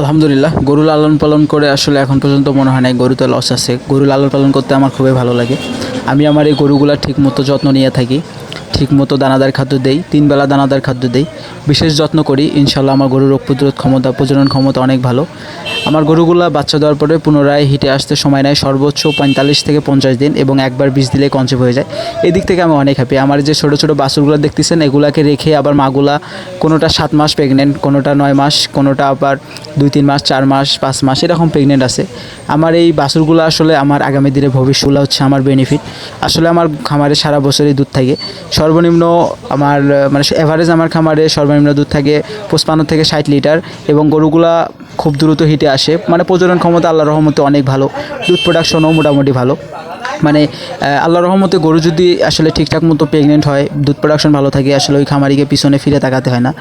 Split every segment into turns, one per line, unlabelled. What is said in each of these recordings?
আলহামদুলিল্লাহ, গরু লালন পালন করে আসলে এখন পর্যন্ত মনে হয় না গরুতে লস আছে। গরু লালন পালন করতে আমার খুবই ভালো লাগে। আমি আমার এই গরুগুলা ঠিক মতো যত্ন নিয়ে থাকি। ঠিক মতো দানাদার খাদ্য দেই, তিন বেলা দানাদার খাদ্য দেই। বিশেষ যত্ন করি, ইনশাল্লাহ আমার গরুর রোগ প্রতিরোধ ক্ষমতা, প্রজনন ক্ষমতা অনেক ভালো। আমার গরুগুলা বাচ্চা দেওয়ার পরে পুনরায় হিটে আসতে সময় নেয় সর্বোচ্চ পঁয়তাল্লিশ থেকে পঞ্চাশ দিন এবং একবার বিষ দিলে কনসেপ্ট হয়ে যায়। এই দিক থেকে আমি অনেক হ্যাপি আমার যে ছোটো ছোটো বাছুরগুলো দেখতেছেন, এগুলাকে রেখে আবার মাগুলা কোনোটা সাত মাস প্রেগনেন্ট কোনোটা নয় মাস, কোনোটা আবার দুই, তিন মাস, চার মাস, পাঁচ মাস এরকম প্রেগনেন্ট আছে। আমার এই বাছুরগুলো আসলে আমার আগামী দিনে ভবিষ্যৎগুলো হচ্ছে আমার বেনিফিট আসলে আমার খামারে সারা বছরই দুধ থাকে। সর্বনিম্ন আমার মানে অ্যাভারেজ আমার খামারে সর্বনিম্ন দুধ থাকে পঁচপান্ন থেকে ষাট লিটার এবং গরুগুলা খুব দ্রুত হিটে আসে। মানে প্রজনন ক্ষমতা আল্লাহ রহমতে অনেক ভালো। দুধ প্রোডাকশনও মোটামুটি ভালো। মানে আল্লাহ রহমতে গরু যদি আসলে ঠিকঠাক মতো প্রেগনেন্ট হয়, দুধ প্রোডাকশন ভালো থাকে, আসলে ওই খামারিকে পিছনে ফিরে তাকাতে হয় না।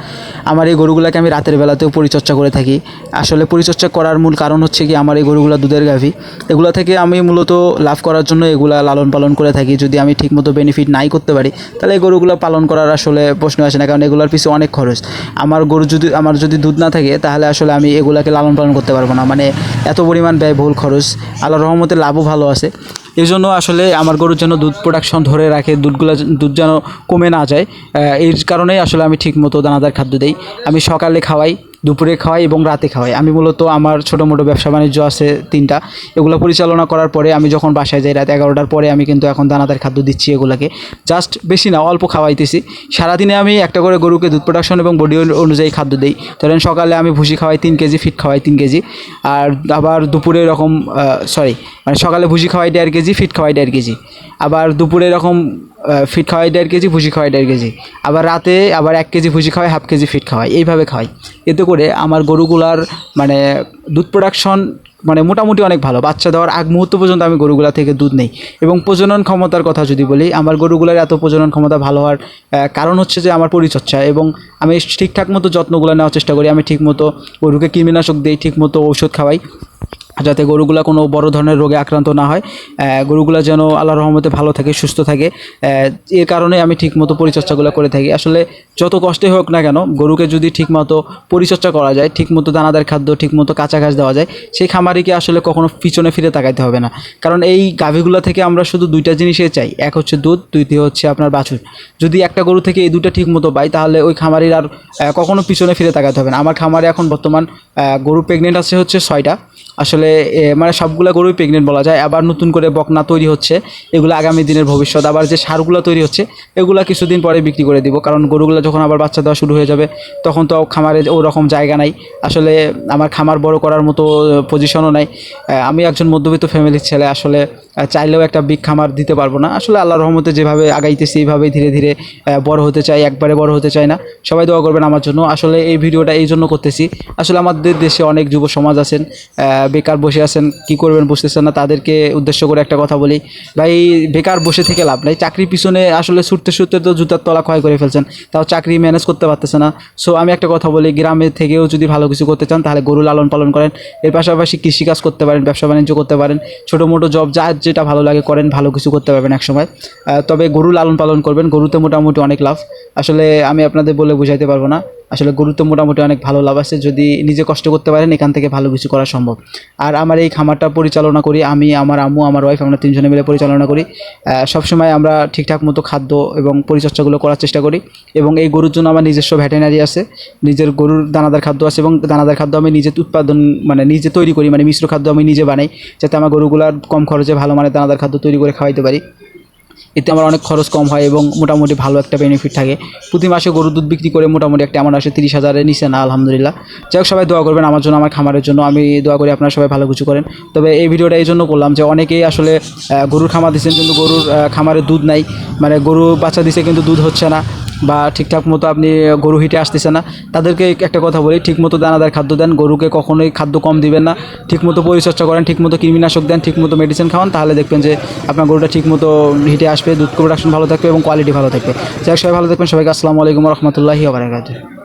আমার এই গরুগুলোকে আমি রাতের বেলাতেও পরিচর্যা করে থাকি। আসলে পরিচর্যা করার মূল কারণ হচ্ছে কি, আমার এই গরুগুলো দুধের গাভী। এগুলো থেকে আমি মূলত লাভ করার জন্য এগুলা লালন পালন করে থাকি। যদি আমি ঠিকমতো বেনিফিট নাই করতে পারি, তাহলে এই গরুগুলো পালন করার আসলে প্রশ্ন আসে না, কারণ এগুলোর পিছনে অনেক খরচ। আমার গরু যদি, আমার যদি দুধ না থাকে, তাহলে আসলে আমি এগুলাকে লালন পালন করতে পারব না। মানে এত পরিমাণ ব্যয়বহুল খরচ। আল্লাহ রহমতে লাভও ভালো আছে। এই জন্য আসলে আমার গরুর যেন দুধ প্রোডাকশন ধরে রাখে, দুধগুলো দুধ যেন কমে না যায়। এর কারণেই আসলে আমি ঠিক মতো দানাদার খাদ্য দিই। আমি সকালে খাওয়াই দুপুরে খাওয়াই এবং রাতে খাওয়াই। আমি মূলত আমার ছোটো মোটো ব্যবসা বাণিজ্য আছে তিনটা। এগুলো পরিচালনা করার পরে আমি যখন বাসায় যাই রাত এগারোটার পরে আমি কিন্তু এখন দানাদার খাদ্য দিচ্ছি এগুলোকে। জাস্ট বেশি না, অল্প খাওয়াইতেছি। সারাদিনে আমি একটা করে গরুকে দুধ প্রোডাকশন এবং বডি অনুযায়ী খাদ্য দিই। ধরেন সকালে আমি ভুসি খাওয়াই, তিন কেজি, ফিট খাওয়াই, তিন কেজি। আর আবার দুপুরে এরকম সরি মানে সকালে ভুসি খাওয়াই দেড় কেজি, ফিট খাওয়াই দেড় কেজি। আবার দুপুরে এরকম ফিট খাওয়াই দেড় কেজি, ভুসি খাওয়াই দেড় কেজি। আবার রাতে আবার এক কেজি ভুসি খাওয়াই হাফ কেজি ফিট খাওয়াই, এইভাবে খাওয়াই। এতে করে আমার গরুগুলার মানে দুধ প্রোডাকশন মানে মোটামুটি অনেক ভালো। বাচ্চা দেওয়ার আগ মুহূর্ত পর্যন্ত আমি গরুগুলা থেকে দুধ নেই। এবং প্রজনন ক্ষমতার কথা যদি বলি, আমার গরুগুলার এত প্রজনন ক্ষমতা ভালো হওয়ার কারণ হচ্ছে যে আমার পরিচর্যা এবং আমি ঠিকঠাক মতো যত্নগুলো নেওয়ার চেষ্টা করি। আমি ঠিক মতো গরুকে কৃমিনাশক দিই ঠিক মতো ঔষধ খাওয়াই। যাতে গরুগুলা কোনো বড় ধরনের রোগে আক্রান্ত না হয়। গরুগুলা যেন আল্লাহ রহমতে ভালো থাকে, সুস্থ থাকে। এর কারণে আমি ঠিকমতো পরিচর্যাগুলো করে থাকি। আসলে যত কষ্টে হোক না কেন, গরুকে যদি ঠিকমতো পরিচর্যা করা যায়, ঠিকমতো দানাদার খাদ্য, ঠিকমতো কাঁচা ঘাস দেওয়া যায়, সেই খামারিকে আসলে কখনো পিছনে ফিরে তাকাইতে হবে না। কারণ এই গাভীগুলো থেকে আমরা শুধু দুইটা জিনিসই চাই, এক হচ্ছে দুধ দ্বিতীয় হচ্ছে আপনার বাছুর। যদি একটা গরু থেকে এই দুটো ঠিক মতো পাই, তাহলে ওই খামারির আর কখনো পিছনে ফিরে তাকাতে হবে না। আমার খামারে এখন বর্তমান গরু প্রেগনেন্ট আছে হচ্ছে ছয়টা। আসলে এ, মানে সবগুলা গরুই প্রেগনেন্ট বলা যায়। আবার নতুন করে বকনা তৈরি হচ্ছে। এগুলো আগামী দিনের ভবিষ্যৎ। আবার যে সারগুলো তৈরি হচ্ছে এগুলা কিছুদিন পরে বিক্রি করে দিব। কারণ গরুগুলো যখন আবার বাচ্চা দেওয়া শুরু হয়ে যাবে তখন তো খামারে ওরকম জায়গা নাই। আসলে আমার খামার বড় করার মতো পজিশনও নাই। আমি একজন মধ্যবিত্ত ফ্যামিলির ছেলে আসলে চাইলেও একটা বিগ খামার দিতে পারব না। আসলে আল্লাহর রহমতে যেভাবে আগাইতেছি এইভাবেই ধীরে ধীরে বড় হতে চাই। একবারে বড় হতে চাই না। সবাই দোয়া করবেন আমার জন্য। আসলে এই ভিডিওটা এই জন্য করতেছি। আসলে আমাদের দেশে অনেক যুব সমাজ আছেন আহ, বেকার বসে আছেন, কি করবেন বুঝতেছেন না, তাদেরকে উদ্দেশ্য করে একটা কথা বলি। ভাই, বেকার বসে থেকে লাভ নাই চাকরির পিছনে আসলে ছুটতে ছুটতে তো জুতার তলা ক্ষয় করে ফেলছেন, তাও চাকরি ম্যানেজ করতে পারতেছে না। সো আমি একটা কথা বলি, গ্রামে থেকেও যদি ভালো কিছু করতে চান, তাহলে গরু লালন পালন করেন। এর পাশাপাশি কৃষিকাজ করতে পারেন, ব্যবসা বাণিজ্য করতে পারেন। ছোটো মোটো জব যা যেটা ভালো লাগে করেন, ভালো কিছু করতে পারবেন একসময়। তবে গরু লালন পালন করবেন, গরুতে মোটামুটি অনেক লাভ। আসলে আমি আপনাদের বলে বুঝাইতে পারব না। আসলে গরুতে মোটামুটি অনেক ভালো লাভ আছে, যদি নিজে কষ্ট করতে পারেন, এখান থেকে ভালো কিছু করা সম্ভব। আর আমার এই খামারটা পরিচালনা করি, আমি, আমার আম্মু, আমার ওয়াইফ আমরা তিনজনে মিলে পরিচালনা করি। সবসময় আমরা ঠিকঠাক মতো খাদ্য এবং পরিচর্যাগুলো করার চেষ্টা করি এবং এই গরুর জন্য আমার নিজস্ব ভেটেনারি আছে। নিজের গরুর দানাদার খাদ্য আছে এবং দানাদার খাদ্য আমি নিজে উৎপাদন মানে নিজে তৈরি করি মানে মিশ্র খাদ্য আমি নিজে বানাই, যাতে আমার গরুগুলার কম খরচে ভালো মানে দানাদার খাদ্য তৈরি করে খাওয়াইতে পারি। এতে আমার অনেক খরচ কম হয় এবং মোটামুটি ভালো একটা বেনিফিট থাকে। প্রতি মাসে গরুর দুধ বিক্রি করে মোটামুটি একটা আমার আসে তিরিশ হাজারের নিচে না, আলহামদুলিল্লাহ। যাই হোক, সবাই দোয়া করবেন আমার জন্য, আমার খামারের জন্য। আমি দোয়া করি আপনারা সবাই ভালো কিছু করেন। তবে এই ভিডিওটা এই জন্য করলাম যে অনেকেই আসলে গরুর খামার দিচ্ছেন কিন্তু গরুর খামারে দুধ নাই। মানে গরু বাচ্চা দিছে, কিন্তু দুধ হচ্ছে না। বা ঠিকঠাক মতো আপনি গরু হিটে আসতেছে না, তাদেরকে একটা কথা বলি ঠিকমতো দানাদার খাদ্য দেন, গরুকে কখনোই খাদ্য কম দিবেন না। ঠিকমতো পরিচর্যা করেন ঠিকমতো কৃমিনাশক দেন ঠিকমতো মেডিসিন খাওয়ান, তাহলে দেখবেন যে আপনার গরুটা ঠিকমতো হিটে আসবে, দুধ প্রোডাকশন ভালো থাকবে এবং কোয়ালিটি ভালো থাকবে। যাই সবাই ভালো থাকবেন, সবাইকে আসসালামু আলাইকুম রহমতুল্লাহি আবরাকাতুহ